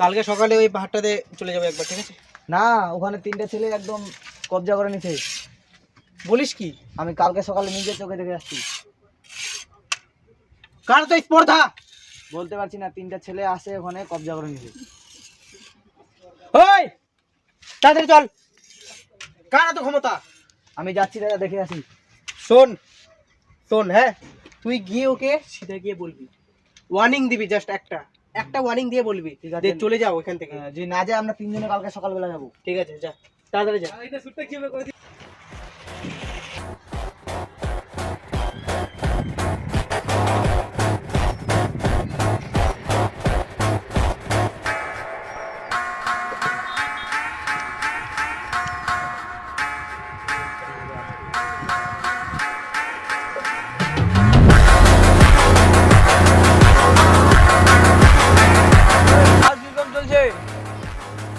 কালকে সকালে ওই পাহাড়টাতে চলে যাব একবার ঠিক আছে? না ওখানে তিনটে ছেলে একদম কবজা করে নিছে। বলিস কি? আমি কালকে সকালে নিজের চোখে দেখে আসছি। কার তো স্পর্ধা? বলতে পারছি না তিনটা ছেলে আসে ওখানে কবজা করে নিছে। ওই তাড়াতাড়ি চল। কার এত ক্ষমতা? আমি যাচ্ছি দাদা দেখে আসি। শোন শোন হ্যাঁ তুই গিয়ে ওকে সিধা গিয়ে বলবি। ওয়ার্নিং দিবি জাস্ট একটা। একটা ওয়ার্নিং দিয়ে বলবি ঠিক আছে। যে চলে যাও এখান থেকে। যে না যায় আমরা তিনজনে কালকে সকালবেলা যাব। ঠিক আছে যা। তাড়াতাড়ি যা। কাজ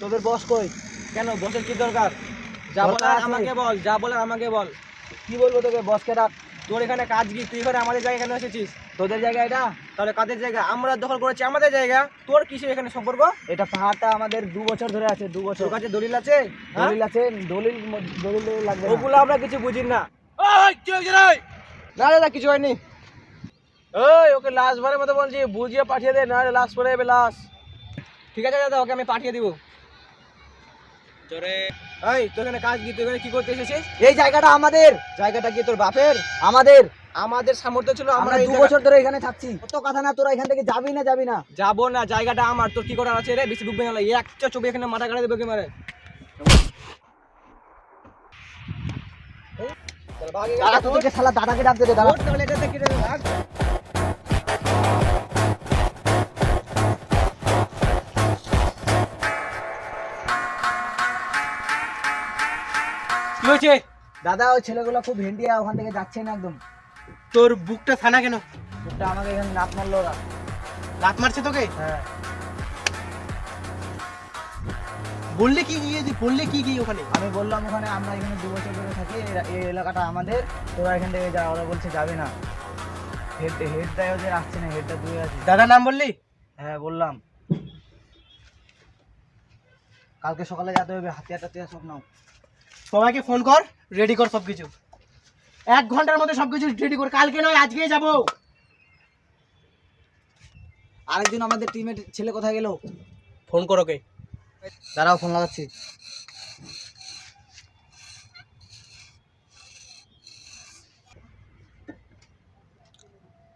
তোদের বস কই? কেন বসের কি দরকার? যা বলার আমাকে বল যা বলার আমাকে বল। কি বলব তোকে বসকে ডাক। তোর এখানে কাজ কি? তুই এখানে আমাদের জায়গায় কেন এসেছিস? তোদের জায়গা এটা? তাহলে কাদের জায়গা? আমরা দখল করেছি আমাদের জায়গা। তোর কিসের এখানে সম্পর্ক? এটা পাহাড়টা আমাদের দু বছর ধরে আছে দু বছর। কাছে দলিল আছে? হ্যাঁ? দলিল আছে দলিল দলিল লাগবে ওগুলো আমরা কিছু বুঝি না। ওই কি হয়েছে রে? না দাদা কিছু হয়নি। ওই ওকে লাশ ভরে মতো বলছি বুঝিয়ে পাঠিয়ে দে না লাশ পরে যাবে লাশ ঠিক আছে দাদা ওকে আমি পাঠিয়ে দিব। এই তোর এখানে কাজ কি? তুই এখানে কি করতে এসেছিস? এই জায়গাটা আমাদের। জায়গাটা কি তোর বাপের? আমাদের। আমাদের সামর্থ্য ছিল আমরা দু বছর ধরে এখানে থাকছি। কত কথা না তোরা এখান থেকে যাবি না যাবি না। যাব না জায়গাটা আমার। তোর কি করার আছে রে? বেশি বুক ভেঙে এক ছবি এখানে মাথা কাটা দেবে কি মারে? দাদা তোদেরকে শালা দাদাকে ডাকতে দে দাদা। হয়েছে? দাদা ওই ছেলেগুলো খুব হেন্ডিয়া ওখান থেকে যাচ্ছে না একদম। তোর বুকটা থানা কেন? ওটা আমাকে এখানে নাপ মারলো ওরা। লাত মারছে তোকে? হ্যাঁ। বললে কি গিয়ে বললে কি ওখানে? আমি বললাম ওখানে আমরা এখানে দু বছর ধরে থাকি এই এলাকাটা আমাদের তোরা এখান থেকে যা ওরা বলছে যাবে না। হেড হেডটাই ওদের আসছে না হেডটা দুই আছে। দাদা নাম বললি? হ্যাঁ বললাম। কালকে সকালে যেতে হবে হাতিয়ার টাতিয়ার সব নাও। সবাইকে ফোন কর রেডি কর সব কিছু এক ঘণ্টার মধ্যে সব কিছু রেডি কর। কালকে নয় আজকেই যাব। আরেকজন আমাদের টিমের ছেলে কোথায় গেল? ফোন কর ওকে। দাঁড়াও ফোন লাগাচ্ছি।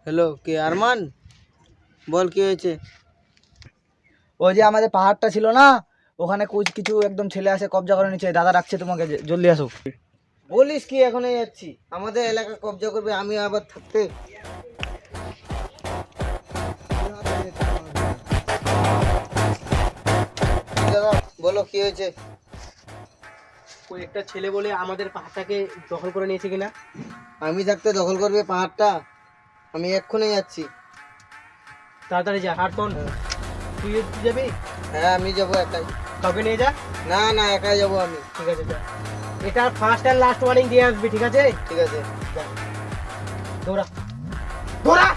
হ্যালো কে আরমান? বল কি হয়েছে? ওই যে আমাদের পাহাড়টা ছিল না? ওখানে কুছ কিছু একদম ছেলে আসে কবজা করে নিচ্ছে দাদা রাখছে তোমাকে জলদি আসো। বলিস কি এখনই যাচ্ছি। আমাদের এলাকা কবজা করবে আমি আবার থাকতে দাদা বলো কি হয়েছে? ওই একটা ছেলে বলে আমাদের পাহাড়টাকে দখল করে নিয়েছে কিনা? আমি থাকতে দখল করবে পাহাড়টা। আমি এক্ষুনি যাচ্ছি। তাড়াতাড়ি যা হাট তুই যাবি? হ্যাঁ আমি যাব একাই। কাউকে নিয়ে যা। না না একাই যাব আমি। ঠিক আছে যা। এটা ফার্স্ট অ্যান্ড লাস্ট ওয়ার্নিং দিয়ে আসবি ঠিক আছে? ঠিক আছে। যা। দৌড়া। দৌড়া!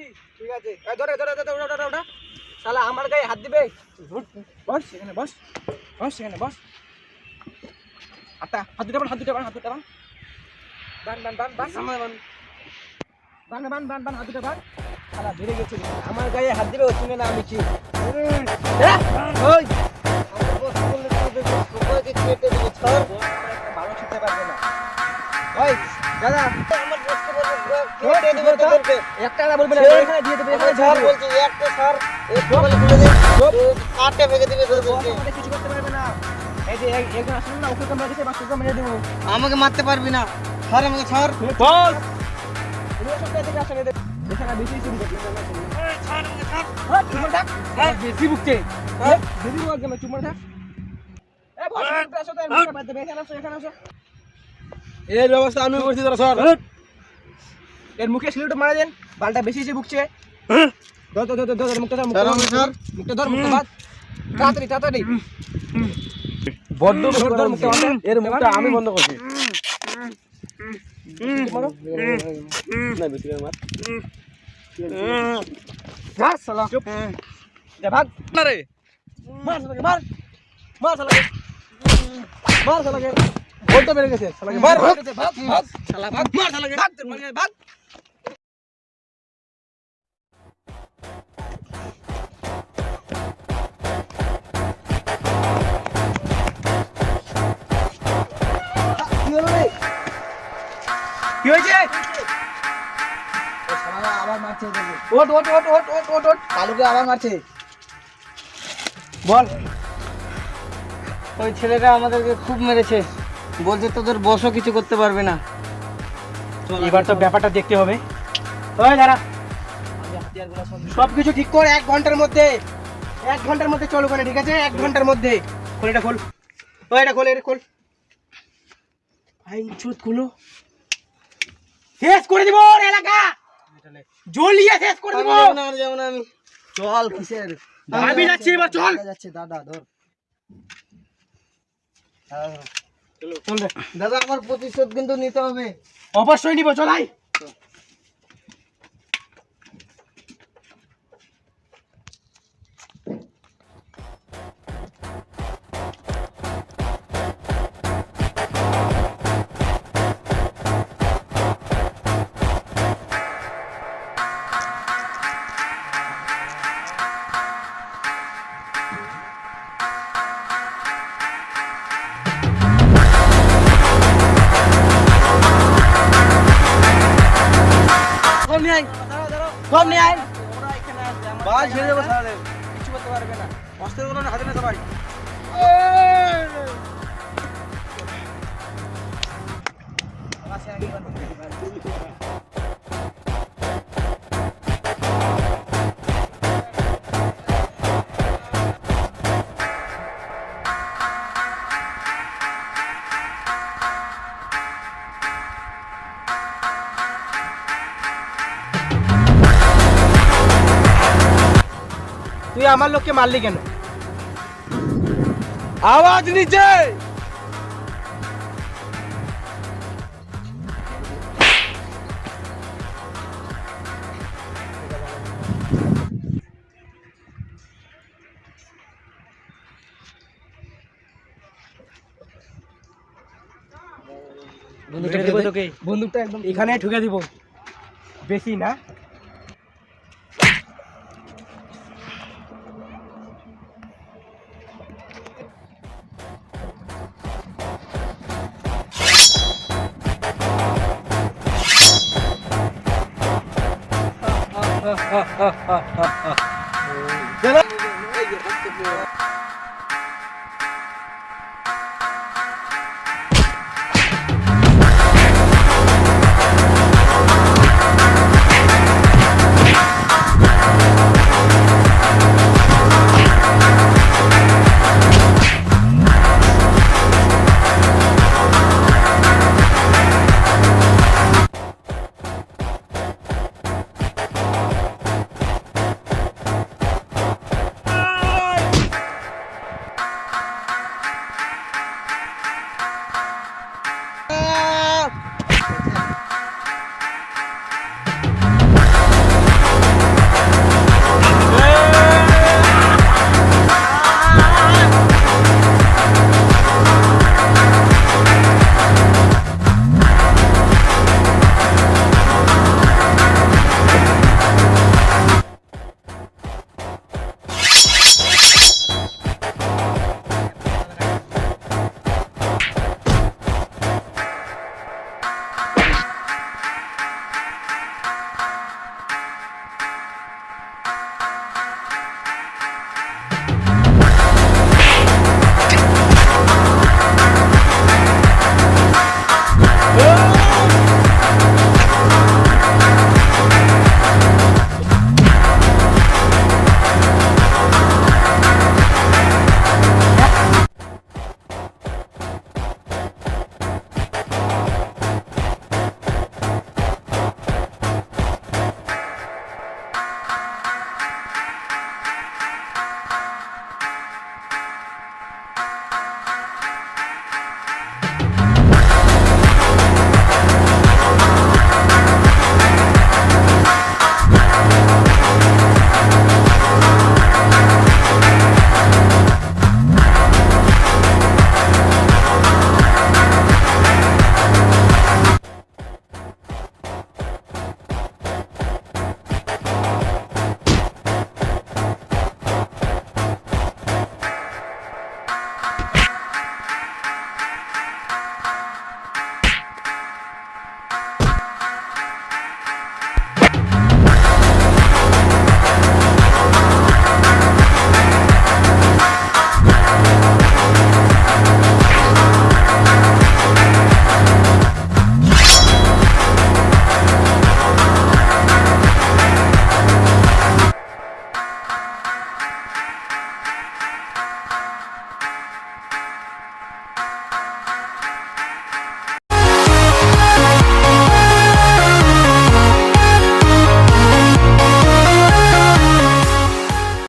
আমি ঠিক আছে ধরে ধরে ধরে ওটা ওটা ওটা শালা আমার গায়ে হাত দিবে বস সেখানে বস বস সেখানে বস আটা হাত দুটা বান হাত দুটা বান হাত দুটা বান বান বান বান বান আমার বান বান বান বান বান হাত দুটা বান শালা বেড়ে গেছে আমার গায়ে হাত দিবে ও না আমি কি ওই। ভালো শিখতে পারবে না ওই দাদা আমাকে মারতে পারবি না। ছাড় আমাকে ছাড় বস! বেশি করতে হ্যাঁ থাক। বেশি বুকছে হ্যাঁ। চুমন থাক। এখানে আসো এখানে আসো। এর ব্যবস্থা আমি করছি তোরা সর। এর মুখে সিলিউট মারা দেন বালটা বেশি এসে বুকছে ধর ধর ধর ধর ধর মুখটা ধর মুখটা ধর, মুখটা বাদ। তাড়াতাড়ি তাড়াতাড়ি। বড্ড ধর, ধর, মুখটা। এর মুখটা আমি বন্ধ করছি। মারো। না বেশি মার। যা শালা। চুপ। যা ভাগ। না রে মার শালাকে মার। মার শালাকে। মার শালাকে। বেড়ে গেছে শালাকে মার। মার ভাগ ভাগ ভাগ শালা ভাগ মার শালাকে ভাগ তোর মার ভাগ কি হলো রে? কি হয়েছে? আবার মারছে ওট ওট ওট ওট ওট ওট ওট কালুকে আবার মারছে। বল। ওই ছেলেটা আমাদেরকে খুব মেরেছে। বলছে তোদের বসও কিছু করতে পারবে না এবার তো ব্যাপারটা দেখতে হবে ওই দাঁড়া সব কিছু ঠিক কর এক ঘণ্টার মধ্যে এক ঘণ্টার মধ্যে চল ওখানে ঠিক আছে এক ঘণ্টার মধ্যে খোল এটা খোল ও এটা খোল এটা খোল আইন চুত খুলো শেষ করে দিব এলাকা জ্বলিয়ে শেষ করে দিব না, আমি না আমি চল কিসের আমি যাচ্ছি এবার চল যাচ্ছে দাদা ধর। দাদা আমার প্রতিশোধ কিন্তু নিতে হবে। অবশ্যই নিব চলাই কম নিয়ে আয়। বাস ছেড়ে দেবো শালাদের কিছু করতে পারবে না। অস্ত্রের কোনো হাতে না সবাই। তুই আমার লোককে মারলি কেন আওয়াজ নিচে বন্দুকটা দেবো তোকে বন্দুকটা একদম এখানে ঢুকে দিব বেশি না じゃな。い。